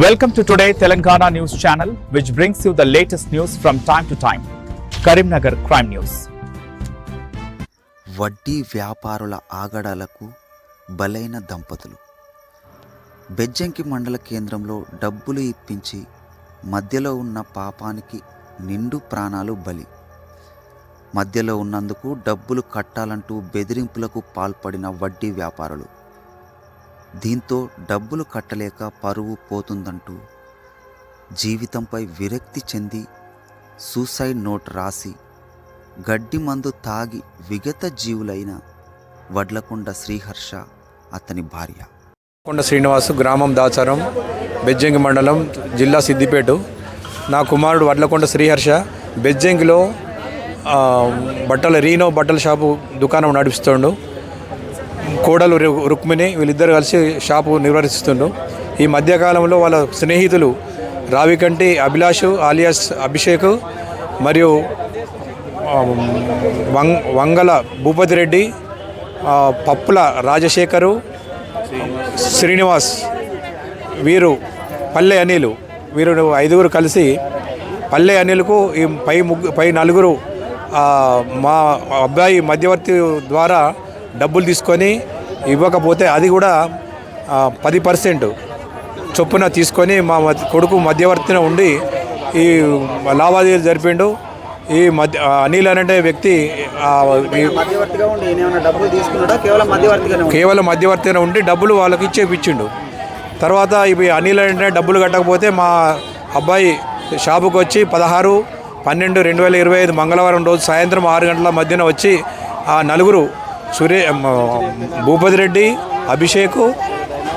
Welcome to today Telangana news channel which brings you the latest news from time to time Karimnagar crime news వడ్డీ వ్యాపారుల ఆగడాలకు బలైన దంపతులు. బెజ్జంకి మండల కేంద్రంలో డబ్బులు ఇప్పించి మధ్యలో ఉన్న పాపానికి నిండు ప్రాణాలు బలి. మధ్యలో ఉన్నందుకు డబ్బులు కట్టాలంటూ బెదిరింపులకు పాల్పడిన వడ్డీ వ్యాపారులు. దీంతో డబ్బులు కట్టలేక పరువు పోతుందంటూ జీవితంపై విరక్తి చెంది సూసైడ్ నోట్ రాసి గడ్డి మందు తాగి విగత జీవులైన వడ్లకొండ శ్రీహర్ష అతని భార్య. కొండ శ్రీనివాసు గ్రామం దాచారం బెజ్జంగి మండలం జిల్లా సిద్దిపేట. నా కుమారుడు వడ్లకొండ శ్రీహర్ష బెజ్జంగిలో బట్టల రీనో బట్టల షాపు దుకాణం నడుపుతుండు కోడలు రుక్మిణి వీళ్ళిద్దరు కలిసి షాపు నిర్వహిస్తుండు ఈ మధ్యకాలంలో వాళ్ళ స్నేహితులు రావికంటి అభిలాష్ ఆలియాస్ అభిషేక్ మరియు ఆ, వం- వంగల భూపతి రెడ్డి పప్పుల రాజశేఖరు శ్రీనివాస్ వీరు పల్లె అనిలు వీరు ఐదుగురు కలిసి పల్లె అనిలకు ఈ పై ముగ్గు పై నలుగురు మా అబ్బాయి మధ్యవర్తి ద్వారా డబ్బులు తీసుకొని ఇవ్వకపోతే అది కూడా పది పర్సెంట్ చొప్పున తీసుకొని మా కొడుకు మధ్యవర్తిన ఉండి ఈ లావాదేవీలు జరిపిండు. ఈ మధ్య అనిల్ అనే వ్యక్తి కేవలం మధ్యవర్తిగా ఉండి డబ్బులు వాళ్ళకి ఇచ్చేపిచ్చిండు తర్వాత ఇవి అనిల్ అంటే డబ్బులు కట్టకపోతే మా అబ్బాయి షాపుకి వచ్చి పదహారు పన్నెండు రెండు వేల ఇరవై ఐదు మంగళవారం రోజు సాయంత్రం ఆరు గంటల మధ్యన వచ్చి ఆ నలుగురు సురే భూపతి రెడ్డి అభిషేకు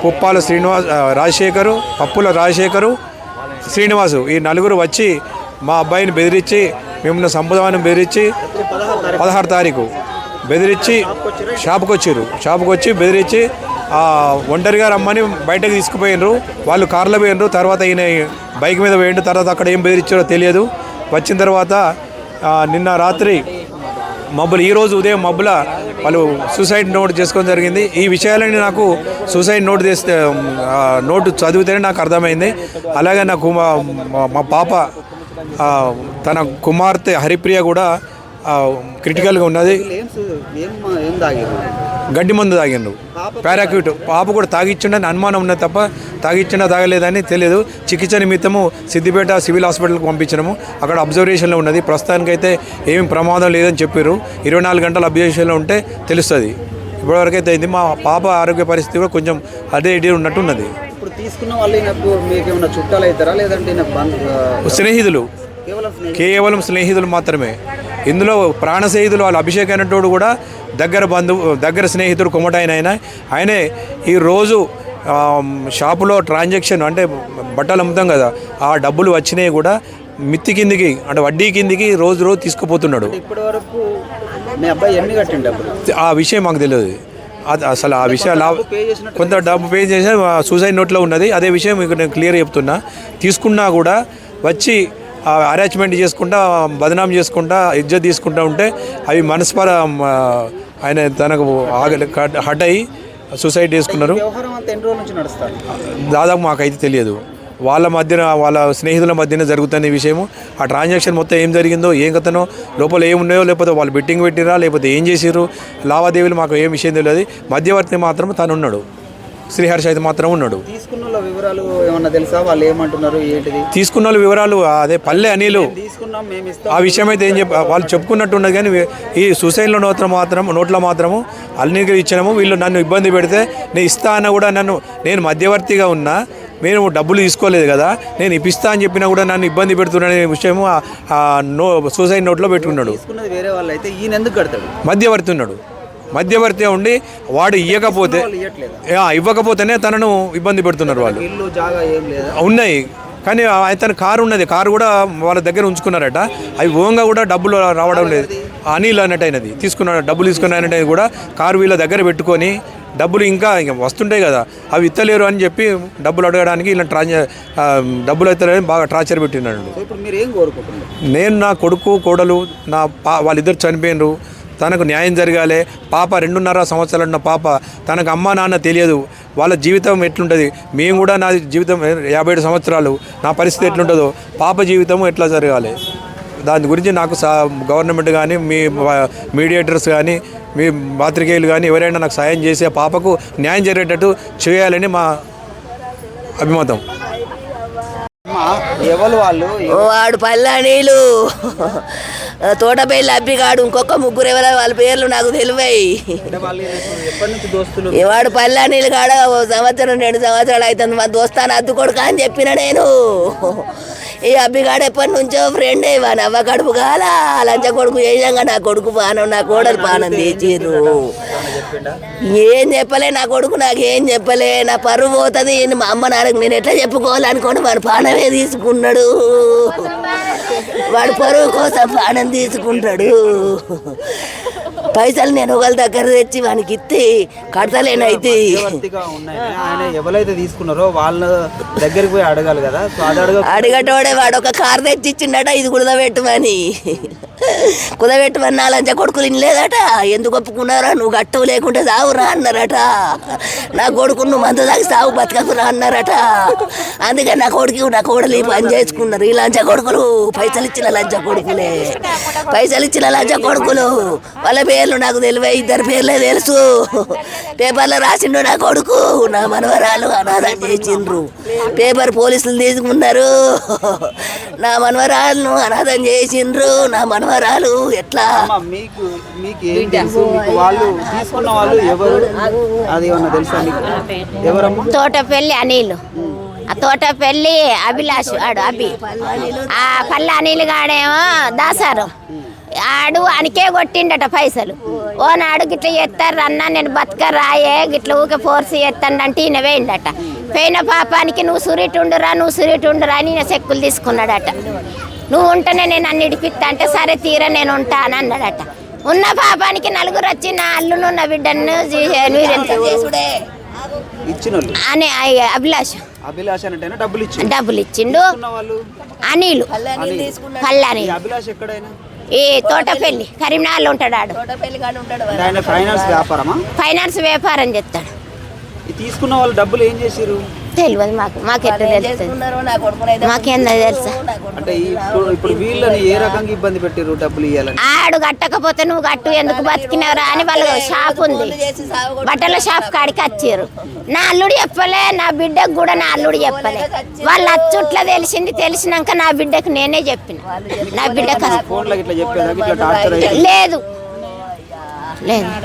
పుప్పాల శ్రీనివాస్ రాజశేఖరు పప్పుల రాజశేఖరు శ్రీనివాసు ఈ నలుగురు వచ్చి మా అబ్బాయిని బెదిరించి మిమ్మల్ని సంపదాన్ని బెదిరించి పదహారు తారీఖు బెదిరించి షాప్కి వచ్చారు షాప్కి వచ్చి బెదిరించి ఒంటరిగా రమ్మని బయటకు తీసుకుపోయినరు వాళ్ళు కార్లో పోయినరు తర్వాత ఈయన బైక్ మీద పోయిండు. తర్వాత అక్కడ ఏం బెదిరించారో తెలియదు. వచ్చిన తర్వాత నిన్న రాత్రి మబ్బులు ఈరోజు ఉదయం మబ్బుల వాళ్ళు సూసైడ్ నోట్ చేసుకోవడం జరిగింది. ఈ విషయాలని నాకు సూసైడ్ నోట్ చేస్తే నోటు చదివితేనే నాకు అర్థమైంది. అలాగే నాకు కుమా మా- పాప తన కుమార్తె హరిప్రియ కూడా క్రిటికల్గా ఉన్నది. గడ్డి మందు తాగిండు పారాక్యూట్ పాప కూడా తాగిచ్చిండని అనుమానం ఉన్నది తప్ప తాగిచ్చిండా తాగలేదని తెలియదు. చికిత్స నిమిత్తము సిద్దిపేట సివిల్ హాస్పిటల్కి పంపించినాము. అక్కడ అబ్జర్వేషన్లో ఉన్నది. ప్రస్తుతానికైతే ఏమి ప్రమాదం లేదని చెప్పారు ఇరవై నాలుగు గంటల అబ్జర్వేషన్లో ఉంటే తెలుస్తుంది. ఇప్పటివరకు అయితే అయింది. మా పాప ఆరోగ్య పరిస్థితి కూడా కొంచెం అదే ఇదే ఉన్నట్టు ఉన్నది ఇప్పుడు తీసుకున్న వాళ్ళు ఈయనకు మీకు ఏమైనా చుట్టాలు అవుతారా లేదంటే ఈయన బంధు ఆ, స్నేహితులు. కేవలం స్నేహితులు. కేవలం స్నేహితులు మాత్రమే. ఇందులో ప్రాణ స్నేహితులు వాళ్ళు అభిషేక్ అయినట్టు కూడా దగ్గర బంధువు దగ్గర స్నేహితుడు కొమ్మటాయన ఆయన ఆయనే ఈ రోజు ఆ, షాపులో ట్రాన్సాక్షన్ అంటే బట్టలు అమ్ముతాం కదా ఆ డబ్బులు వచ్చినాయి కూడా మిత్తి కిందికి అంటే వడ్డీ కిందికి రోజు రోజు తీసుకుపోతున్నాడు. ఆ విషయం మాకు తెలియదు. అది అసలు ఆ విషయాలు కొంత డబ్బు పే చేసి సూసైడ్ నోట్లో ఉన్నది. అదే విషయం మీకు నేను క్లియర్ చెప్తున్నా. తీసుకున్నా కూడా వచ్చి అరేంజ్మెంట్ చేసుకుంటా బదనాం చేసుకుంటా ఇజ్జత్ తీసుకుంటా ఉంటే అవి మనస్పర ఆయన తనకు హట్ అయ్యి సూసైడ్ చేసుకున్నారు. దాదాపు మాకైతే తెలియదు. వాళ్ళ మధ్యన వాళ్ళ స్నేహితుల మధ్యన జరుగుతున్న విషయము ఆ ట్రాన్సాక్షన్ మొత్తం ఏం జరిగిందో ఏం కథనో లోపల ఏమున్నాయో లేకపోతే వాళ్ళు బెట్టింగ్ పెట్టిరా లేకపోతే ఏం చేసిర్రు లావాదేవీలు మాకు ఏం విషయం తెలియదు. మధ్యవర్తి మాత్రం తను ఉన్నాడు శ్రీహర్ష అయితే మాత్రం ఉన్నాడు. తీసుకున్న వివరాలు ఏమన్నా తెలుసా? వాళ్ళు ఏమంటున్నారు? ఏంటిది? తీసుకున్న వాళ్ళు వివరాలు అదే పల్లె అనిలు. మేము ఆ విషయం అయితే ఏం చెప్ప వాళ్ళు చెప్పుకున్నట్టు ఉన్నది కానీ ఈ సూసైడ్లో నోత్రం మాత్రం నోట్లో మాత్రము అల్లికి ఇచ్చినాము. వీళ్ళు నన్ను ఇబ్బంది పెడితే నేను ఇస్తా అన్న కూడా నన్ను నేను మధ్యవర్తిగా ఉన్నా నేను డబ్బులు తీసుకోలేదు కదా నేను ఇప్పిస్తా అని చెప్పినా కూడా నన్ను ఇబ్బంది పెడుతున్నానే విషయము నో సూసైడ్ నోట్లో పెట్టుకున్నాడు. వేరే వాళ్ళు అయితే ఈయన ఎందుకు కడతాడు? మధ్యవర్తి ఉన్నాడు. మధ్యవర్తి ఉండి వాడు ఇవ్వకపోతే ఇవ్వకపోతేనే తనను ఇబ్బంది పెడుతున్నారు వాళ్ళు. ఉన్నాయి. కానీ అతని కారు ఉన్నది. కారు కూడా వాళ్ళ దగ్గర ఉంచుకున్నారట. అవి ఓంగా కూడా డబ్బులు రావడం లేదు. అనిల్ అన్నట్టు అయినది తీసుకున్న డబ్బులు తీసుకున్న కూడా కారు వీళ్ళ దగ్గర పెట్టుకొని డబ్బులు ఇంకా ఇంకా వస్తుంటాయి కదా. అవి ఇత్తలేరు అని చెప్పి డబ్బులు అడగడానికి ఇలా ట్రాన్స్ ఆ, డబ్బులు ఇత్తలేని బాగా టార్చర్ పెట్టినాడు. సో ఇప్పుడు మీరు ఏం కోరుకుంటున్నారు? నేను నా కొడుకు కోడలు నా పా వాళ్ళిద్దరు చనిపోయినరు. తనకు న్యాయం జరగాలి. పాప రెండున్నర సంవత్సరాలు ఉన్న పాప తనకు అమ్మా నాన్న తెలియదు. వాళ్ళ జీవితం ఎట్లుంటుంది? మేము కూడా నా జీవితం యాభై ఏడు సంవత్సరాలు. నా పరిస్థితి ఎట్లుంటుందో పాప జీవితం ఎట్లా జరగాలి? దాని గురించి నాకు సా గవర్నమెంట్ కానీ మీ మీడియేటర్స్ కానీ మీ పాత్రికేయులు కానీ ఎవరైనా నాకు సాయం చేసి ఆ పాపకు న్యాయం జరిగేటట్టు చేయాలని మా అభిమతం. అమ్మా, ఎవరు వాళ్ళు? వాడు పల్లానీళ్ళు తోటపల్లి అబ్బిగాడు ఇంకొక ముగ్గురు ఎవరో వాళ్ళ పేర్లు నాకు తెలివై. అంటే వాళ్ళు ఎప్పటి నుంచి దోస్తులు? వాడు పల్లానీళ్ళు కాడ ఓ సంవత్సరం రెండు సంవత్సరాలు అవుతుంది మా దోస్తాను అద్దు కొడుక అని చెప్పిన నేను. ఈ అబ్బిగాడు ఎప్పటి నుంచో ఫ్రెండే వాని అవ్వ కడుపు కాల లంచ కొడుకు వేయంగా నా కొడుకు పానం నా కోడలు పానం తెచ్చిర్రు ఏం చెప్పలే నా కొడుకు నాకు ఏం చెప్పలే నా పరువు పోతుంది మా అమ్మ నాన్నకు నేను ఎట్లా చెప్పుకోవాలనుకోండి వాడు పానమే తీసుకున్నాడు. వాడు పరువు కోసం పానం తీసుకుంటాడు. పైసలు నేను ఒకళ్ళ దగ్గర తెచ్చి వానికి ఇస్తే కడతలేనైతే. ఆయన ఎవరైతే తీసుకున్నారో వాళ్ళ దగ్గరికి పోయి అడగాలి కదా. అడిగటోడే వాడు ఒక కారు తెచ్చి ఇచ్చిండట ఇది కుదబెట్టమని కుదబెట్టమని నా లంచ కొడుకులు ఇనలేదట ఎందుకు ఒప్పుకున్నారా? నువ్వు గట్టవు లేకుంటే సావురా అన్నారట. నా కొడుకు నువ్వు మంద దాకా సాగు బతకకురా అన్నారట. అందుకని నా కొడుకు నా కోడలు పని చేసుకున్నారు. ఈ లంచ కొడుకులు పైసలు ఇచ్చిన లంచ కొడుకులే. పైసలు ఇచ్చిన లంచ కొడుకులు. వాళ్ళ పేర్లు నాకు తెలివే ఇద్దరు పేర్లే తెలుసు. పేపర్లో రాసిండు నా కొడుకు. నా మనవరాలు అనాథం చేసిండ్రు. పేపర్ పోలీసులు తీసుకున్నారు. నా మనవరాలను అనాథం చేసిండ్రు. నా మనవరాలు ఎట్లా? అమ్మా, మీకు మీకు ఏం తెలుసు? మీకు వాళ్ళు తీసుకున్న వాళ్ళు ఎవరు? అది ఏమన్నా తెలుసా మీకు ఎవరమ్మా? తోటపల్లి అనిల్. ఆ తోటపల్లి అభిలాష్ ఆడు అభి. ఆ పల్లె అనిల్ గాడేమో దాసారు. ఆడు అనికే కొట్టిండట పైసలు. ఓ నాడు గిట్ల ఎత్తారు అన్న నేను బతక రాయే గిట్ల ఊకే ఫోర్స్ ఎత్తానంటే ఈయన వేయండట. పోయిన పాపానికి నువ్వు సురిటి ఉండురా నువ్వు సురిటి ఉండురా అని ఈయన చెక్కులు తీసుకున్నాడట. నువ్వు ఉంటేనే నేను అన్ని ఇడిపిస్తా అంటే సరే తీరా నేను ఉంటా అని అన్నాడట. ఉన్న పాపానికి నలుగురు వచ్చి నా అల్లును నా బిడ్డను చేసుడే అని అభిలాష్. డబ్బులు ఇచ్చి డబ్బులు ఇచ్చిండు. అనిలు. పల్లని ఈ తోటపల్లి కరీంనగర్లో ఉంటాడు ఆడు. తోటపల్లి కాడ ఉంటాడు అంటే ఆయన ఫైనాన్స్ వ్యాపారమా? ఫైనాన్స్ వ్యాపారం చేస్తాడు. తీసుకున్న వాళ్ళు డబ్బులు ఏం చేసిరు తెలియదు మాకు మాకు ఎట్లా తెలుస్తుంది చేసుకున్నారు నా కొడుకునైతే మాకేందో తెలుసా అంటే ఇప్పుడు ఇప్పుడు వీళ్ళని ఏ రకంగా ఇబ్బంది పెట్టిరు డబ్బులు ఇవ్వాలని ఆడు కట్టకపోతే నువ్వు కట్టు ఎందుకు బతికినవరా అని వాళ్ళు షాప్ ఉంది బట్టల షాప్ కాడికి వచ్చారు నా అల్లుడు చెప్పలే నా బిడ్డకు కూడా నా అల్లుడు చెప్పలే వాళ్ళ అచ్చుట్లా తెలిసింది తెలిసినాక నా బిడ్డకు నేనే చెప్పిన నా బిడ్డకు లేదు లేదు